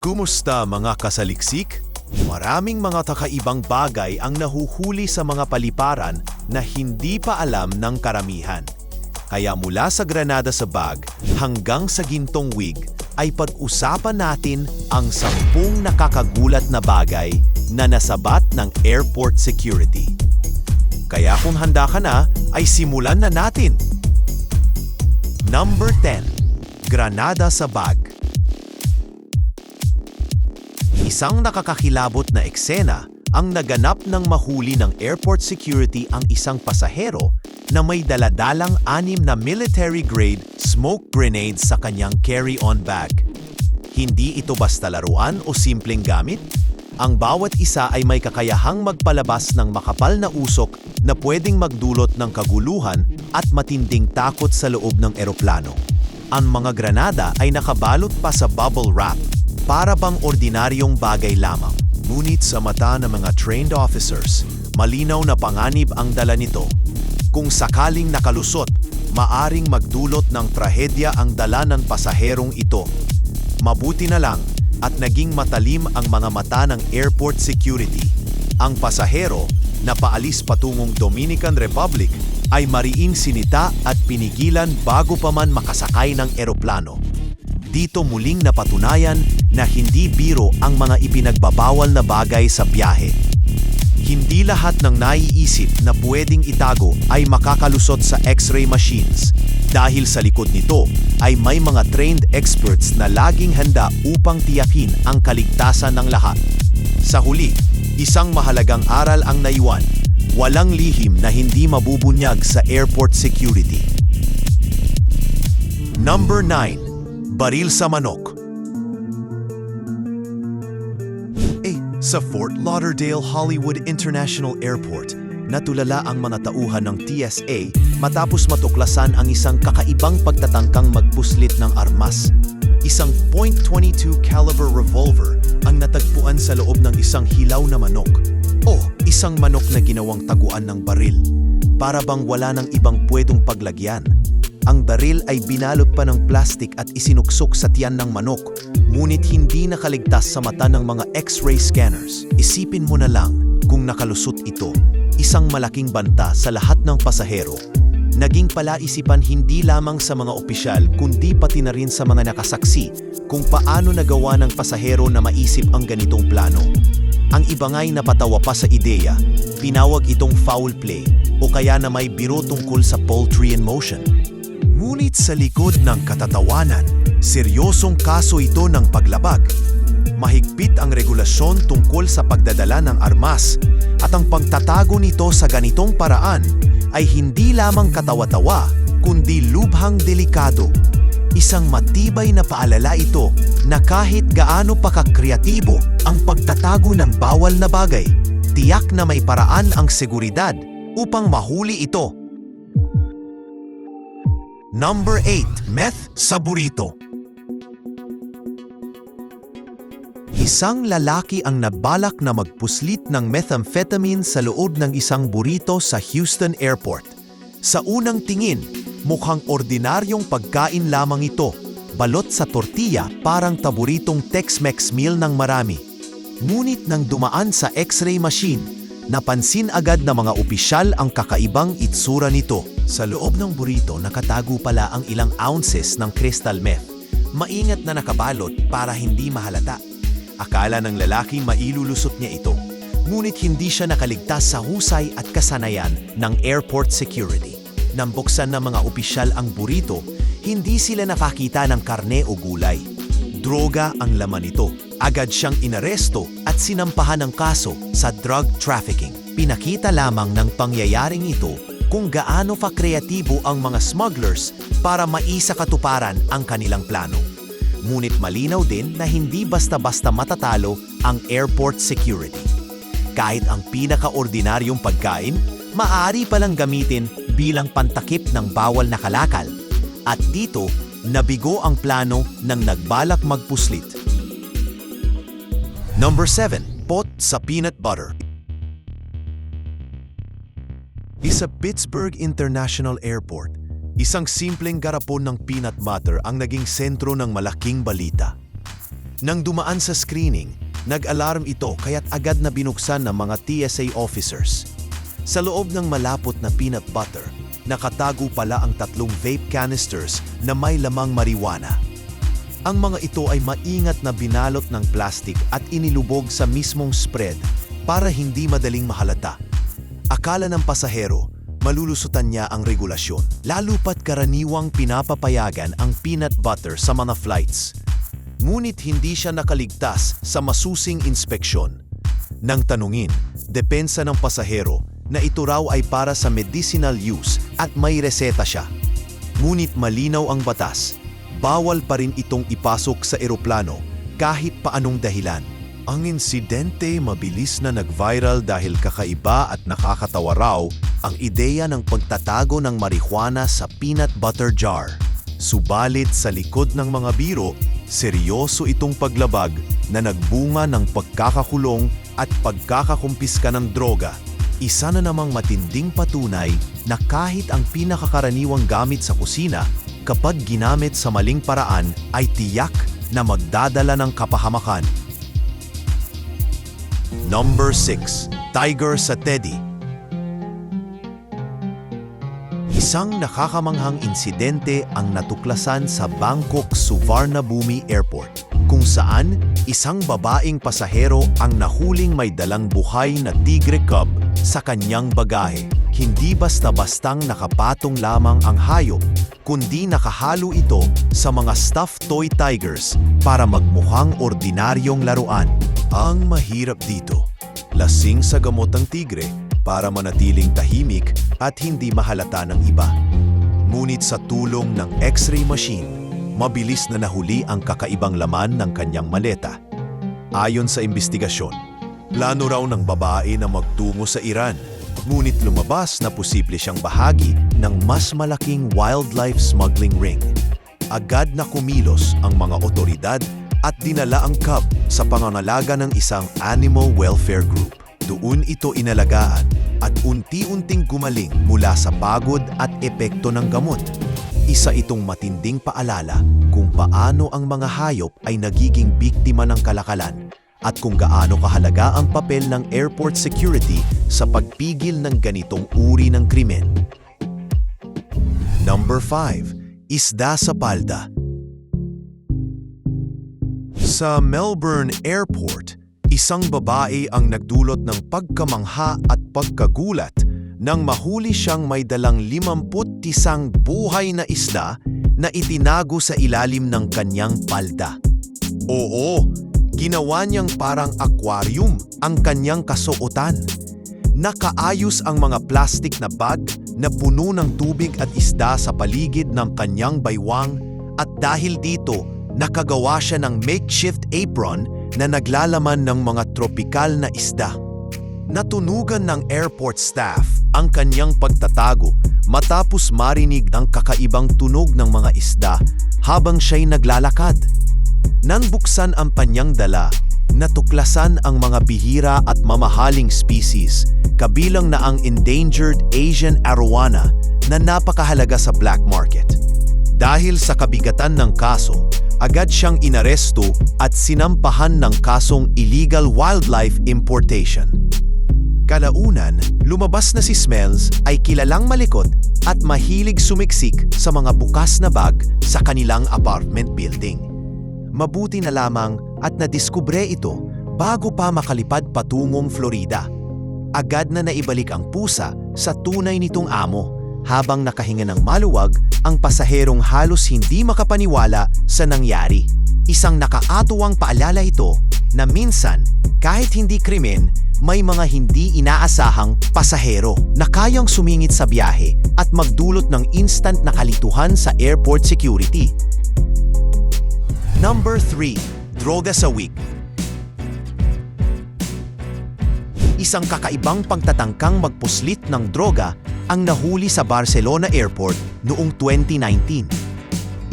Kumusta mga kasaliksik? Maraming mga kakaibang bagay ang nahuhuli sa mga paliparan na hindi pa alam ng karamihan. Kaya mula sa Granada sa bag hanggang sa Gintong Wig ay pag-usapan natin ang sampung nakakagulat na bagay na nasabat ng airport security. Kaya kung handa ka na, ay simulan na natin! Number 10. Granada sa bag. Isang nakakakilabot na eksena ang naganap ng mahuli ng airport security ang isang pasahero na may daladalang anim na military-grade smoke grenades sa kanyang carry-on bag. Hindi ito basta laruan o simpleng gamit. Ang bawat isa ay may kakayahang magpalabas ng makapal na usok na pwedeng magdulot ng kaguluhan at matinding takot sa loob ng eroplano. Ang mga granada ay nakabalot pa sa bubble wrap para bang ordinaryong bagay lamang. Ngunit sa mata ng mga trained officers, malinaw na panganib ang dala nito. Kung sakaling nakalusot, maaring magdulot ng trahedya ang dala ng pasaherong ito. Mabuti na lang at naging matalim ang mga mata ng airport security. Ang pasahero na paalis patungong Dominican Republic ay mariing sinita at pinigilan bago pa man makasakay ng eroplano. Dito muling napatunayan na hindi biro ang mga ipinagbabawal na bagay sa biyahe. Hindi lahat ng naiisip na pwedeng itago ay makakalusot sa x-ray machines. Dahil sa likod nito ay may mga trained experts na laging handa upang tiyakin ang kaligtasan ng lahat. Sa huli, isang mahalagang aral ang naiwan. Walang lihim na hindi mabubunyag sa airport security. Number 9. Baril sa manok. Eh, sa Fort Lauderdale Hollywood International Airport, natulala ang mga tauhan ng TSA matapos matuklasan ang isang kakaibang pagtatangkang magpuslit ng armas. Isang .22 caliber revolver ang natagpuan sa loob ng isang hilaw na manok. O isang manok na ginawang taguan ng baril. Para bang wala ng ibang pwedong paglagyan. Ang baril ay binalot pa ng plastik at isinuksok sa tiyan ng manok, ngunit hindi nakaligtas sa mata ng mga x-ray scanners. Isipin mo na lang kung nakalusot ito, isang malaking banta sa lahat ng pasahero. Naging palaisipan hindi lamang sa mga opisyal kundi pati na rin sa mga nakasaksi kung paano nagawa ng pasahero na maisip ang ganitong plano. Ang iba nga'y napatawa pa sa ideya, pinawag itong foul play o kaya na may biro tungkol sa poultry in motion. Ngunit sa likod ng katatawanan, seryosong kaso ito ng paglabag. Mahigpit ang regulasyon tungkol sa pagdadala ng armas at ang pagtatago nito sa ganitong paraan ay hindi lamang katawa-tawa kundi lubhang delikado. Isang matibay na paalala ito na kahit gaano pa kakreatibo ang pagtatago ng bawal na bagay, tiyak na may paraan ang seguridad upang mahuli ito. Number 8. Meth sa burrito. Isang lalaki ang nabalak na magpuslit ng methamphetamine sa loob ng isang burrito sa Houston Airport. Sa unang tingin, mukhang ordinaryong pagkain lamang ito, balot sa tortilla parang taburitong Tex-Mex meal ng marami. Ngunit nang dumaan sa x-ray machine, napansin agad ng mga opisyal ang kakaibang itsura nito. Sa loob ng burrito nakatago pala ang ilang ounces ng crystal meth. Maingat na nakabalot para hindi mahalata. Akala ng lalaki mailulusot niya ito. Ngunit hindi siya nakaligtas sa husay at kasanayan ng airport security. Nang buksan ng mga opisyal ang burrito, hindi sila nakakita ng karne o gulay. Droga ang laman nito. Agad siyang inaresto at sinampahan ng kaso sa drug trafficking. Pinakita lamang ng pangyayaring ito kung gaano pa kreatibo ang mga smugglers para maisa katuparan ang kanilang plano. Ngunit malinaw din na hindi basta-basta matatalo ang airport security. Kahit ang pinakaordinaryong pagkain, maaari palang gamitin bilang pantakip ng bawal na kalakal. At dito, nabigo ang plano ng nagbalak magpuslit. Number 7. Pot sa peanut butter. Isa Pittsburgh International Airport, isang simpleng garapon ng peanut butter ang naging sentro ng malaking balita. Nang dumaan sa screening, nag-alarm ito kaya't agad na binuksan ng mga TSA officers. Sa loob ng malapot na peanut butter, nakatago pala ang tatlong vape canisters na may lamang marijuana. Ang mga ito ay maingat na binalot ng plastic at inilubog sa mismong spread para hindi madaling mahalata. Akala ng pasahero, malulusutan niya ang regulasyon, lalo pat karaniwang pinapapayagan ang peanut butter sa mga flights. Ngunit hindi siya nakaligtas sa masusing inspeksyon. Nang tanungin, depensa ng pasahero na ito raw ay para sa medicinal use at may reseta siya. Ngunit malinaw ang batas, bawal pa rin itong ipasok sa eroplano kahit paanong dahilan. Ang insidente mabilis na nag-viral dahil kakaiba at nakakatawa raw ang ideya ng pagtatago ng marijuana sa peanut butter jar. Subalit sa likod ng mga biro, seryoso itong paglabag na nagbunga ng pagkakakulong at pagkakakumpiska ng droga. Isa na namang matinding patunay na kahit ang pinakakaraniwang gamit sa kusina, kapag ginamit sa maling paraan ay tiyak na magdadala ng kapahamakan. Number 6. Tiger sa Teddy Isang nakakamanghang insidente ang natuklasan sa Bangkok Suvarnabhumi Airport kung saan isang babaeng pasahero ang nahuling may dalang buhay na tigre cub sa kanyang bagahe. Hindi basta-bastang nakapatong lamang ang hayop, kundi nakahalo ito sa mga stuffed toy tigers para magmukhang ordinaryong laruan. Ang mahirap dito, lasing sa gamot ang tigre para manatiling tahimik at hindi mahalata ng iba. Ngunit sa tulong ng x-ray machine, mabilis na nahuli ang kakaibang laman ng kanyang maleta. Ayon sa investigasyon, plano raw ng babae na magtungo sa Iran, ngunit lumabas na posible siyang bahagi ng mas malaking wildlife smuggling ring. Agad na kumilos ang mga otoridad at dinala ang cub sa pangangalaga ng isang animal welfare group. Doon ito inalagaan at unti-unting gumaling mula sa pagod at epekto ng gamot. Isa itong matinding paalala kung paano ang mga hayop ay nagiging biktima ng kalakalan at kung gaano kahalaga ang papel ng airport security sa pagpigil ng ganitong uri ng krimen. Number 5. Isda sa palda Sa Melbourne Airport, isang babae ang nagdulot ng pagkamangha at pagkagulat nang mahuli siyang may dalang 51 buhay na isda na itinago sa ilalim ng kanyang palda. Oo, ginawa niyang parang aquarium ang kanyang kasuotan. Nakaayos ang mga plastic na bag na puno ng tubig at isda sa paligid ng kanyang baywang at dahil dito, nakagawa siya ng makeshift apron na naglalaman ng mga tropikal na isda. Natunugan ng airport staff ang kanyang pagtatago matapos marinig ang kakaibang tunog ng mga isda habang siya'y naglalakad. Nang buksan ang panyang dala, natuklasan ang mga bihira at mamahaling species, kabilang na ang endangered Asian arowana na napakahalaga sa black market. Dahil sa kabigatan ng kaso, agad siyang inaresto at sinampahan ng kasong illegal wildlife importation. Kalaunan, lumabas na si Smells ay kilalang malikot at mahilig sumiksik sa mga bukas na bag sa kanilang apartment building. Mabuti na lamang at nadiskubre ito bago pa makalipad patungong Florida. Agad na naibalik ang pusa sa tunay nitong amo habang nakahinga ng maluwag ang pasaherong halos hindi makapaniwala sa nangyari. Isang nakaatuwang paalala ito na minsan, kahit hindi krimen, may mga hindi inaasahang pasahero na kayang sumingit sa biyahe at magdulot ng instant na kalituhan sa airport security. Number 3. Droga sa wig Isang kakaibang pagtatangkang magpuslit ng droga ang nahuli sa Barcelona Airport noong 2019.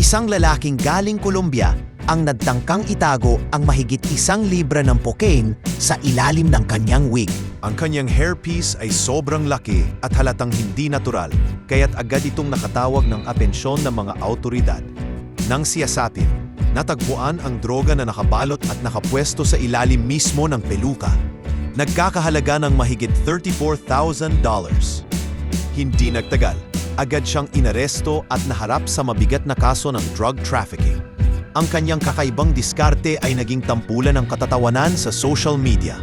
Isang lalaking galing Colombia ang nagtangkang itago ang mahigit isang libra ng cocaine sa ilalim ng kanyang wig. Ang kanyang hairpiece ay sobrang laki at halatang hindi natural, kaya't agad itong nakatawag ng atensyon ng mga autoridad. Nang siyasapin, Natagpuan ang droga na nakabalot at nakapwesto sa ilalim mismo ng peluka. Nagkakahalaga ng mahigit $34,000. Hindi nagtagal, agad siyang inaresto at naharap sa mabigat na kaso ng drug trafficking. Ang kanyang kakaibang diskarte ay naging tampulan ng katatawanan sa social media.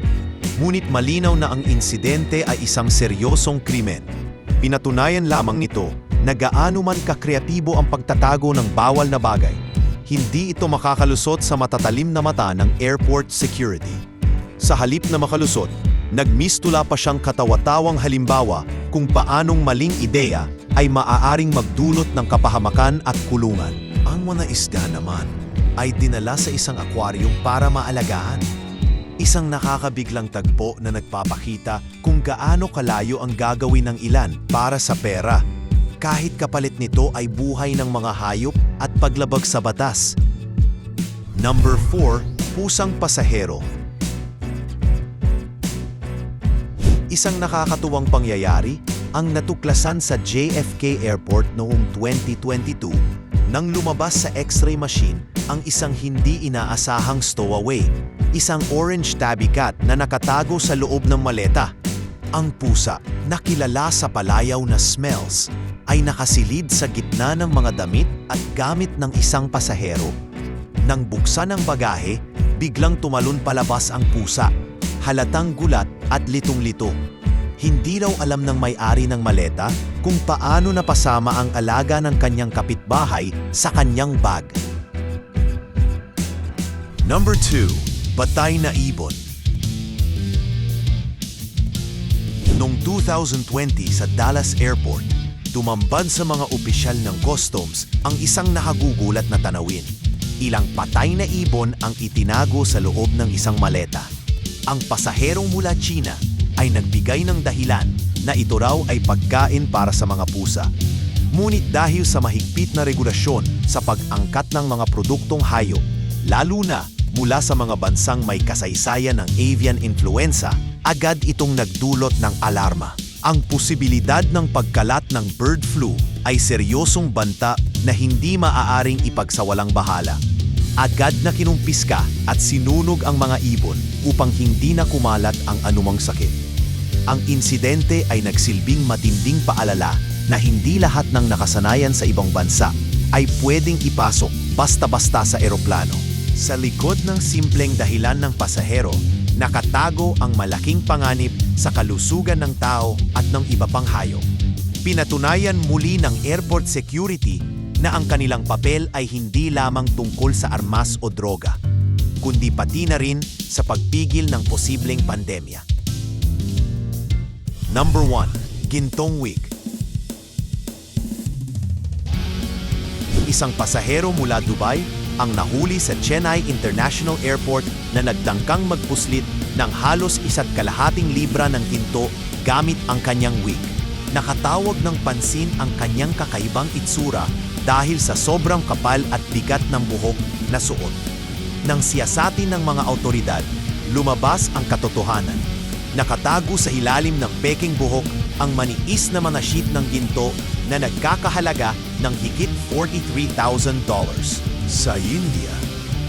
Ngunit malinaw na ang insidente ay isang seryosong krimen. Pinatunayan lamang nito na gaano man kakreatibo ang pagtatago ng bawal na bagay, hindi ito makakalusot sa matatalim na mata ng airport security. Sa halip na makalusot, nagmistula pa siyang katawatawang halimbawa kung paanong maling ideya ay maaaring magdulot ng kapahamakan at kulungan. Ang mga isda naman ay dinala sa isang aquarium para maalagaan. Isang nakakabiglang tagpo na nagpapakita kung gaano kalayo ang gagawin ng ilan para sa pera. Kahit kapalit nito ay buhay ng mga hayop at paglabag sa batas. Number 4, pusang pasahero. Isang nakakatuwang pangyayari ang natuklasan sa JFK Airport noong 2022 nang lumabas sa x-ray machine ang isang hindi inaasahang stowaway, isang orange tabby cat na nakatago sa loob ng maleta. Ang pusa, na kilala sa palayaw na smells, ay nakasilid sa gitna ng mga damit at gamit ng isang pasahero. Nang buksan ang bagahe, biglang tumalon palabas ang pusa, halatang gulat at litong-lito. Hindi raw alam ng may-ari ng maleta kung paano napasama ang alaga ng kanyang kapitbahay sa kanyang bag. Number 2. Batay na Ibon Noong 2020 sa Dallas Airport, tumambad sa mga opisyal ng customs ang isang nakagugulat na tanawin. Ilang patay na ibon ang itinago sa loob ng isang maleta. Ang pasaherong mula China ay nagbigay ng dahilan na ito raw ay pagkain para sa mga pusa. Ngunit dahil sa mahigpit na regulasyon sa pag-angkat ng mga produktong hayop, lalo na mula sa mga bansang may kasaysayan ng avian influenza, agad itong nagdulot ng alarma. Ang posibilidad ng pagkalat ng bird flu ay seryosong banta na hindi maaaring ipagsawalang bahala. Agad na kinumpiska at sinunog ang mga ibon upang hindi na kumalat ang anumang sakit. Ang insidente ay nagsilbing matinding paalala na hindi lahat ng nakasanayan sa ibang bansa ay pwedeng ipasok basta-basta sa eroplano. Sa likod ng simpleng dahilan ng pasahero, nakatago ang malaking panganib sa kalusugan ng tao at ng iba pang hayop. Pinatunayan muli ng airport security na ang kanilang papel ay hindi lamang tungkol sa armas o droga, kundi pati na rin sa pagpigil ng posibleng pandemya. Number 1. Gintong Week Isang pasahero mula Dubai ang nahuli sa Chennai International Airport na nagdangkang magpuslit ng halos isa't kalahating libra ng ginto gamit ang kanyang wig. Nakatawag ng pansin ang kanyang kakaibang itsura dahil sa sobrang kapal at bigat ng buhok na suot. Nang siyasatin ng mga autoridad, lumabas ang katotohanan. Nakatago sa ilalim ng peking buhok ang maniis na mga sheet ng ginto na nagkakahalaga ng higit $43,000. Sa India,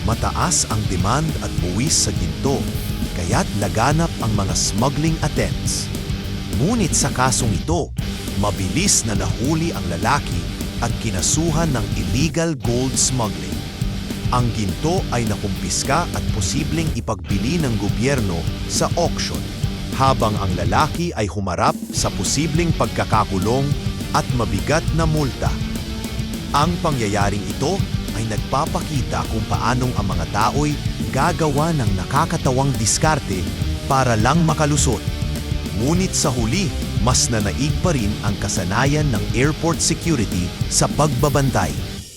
mataas ang demand at buwis sa ginto, kaya't laganap ang mga smuggling attempts. Ngunit sa kasong ito, mabilis na nahuli ang lalaki at kinasuhan ng illegal gold smuggling. Ang ginto ay nakumpiska at posibleng ipagbili ng gobyerno sa auction, habang ang lalaki ay humarap sa posibleng pagkakakulong at mabigat na multa. Ang pangyayaring ito ay nagpapakita kung paanong ang mga tao'y gagawa ng nakakatawang diskarte para lang makalusot. Ngunit sa huli, mas nanaig pa rin ang kasanayan ng airport security sa pagbabantay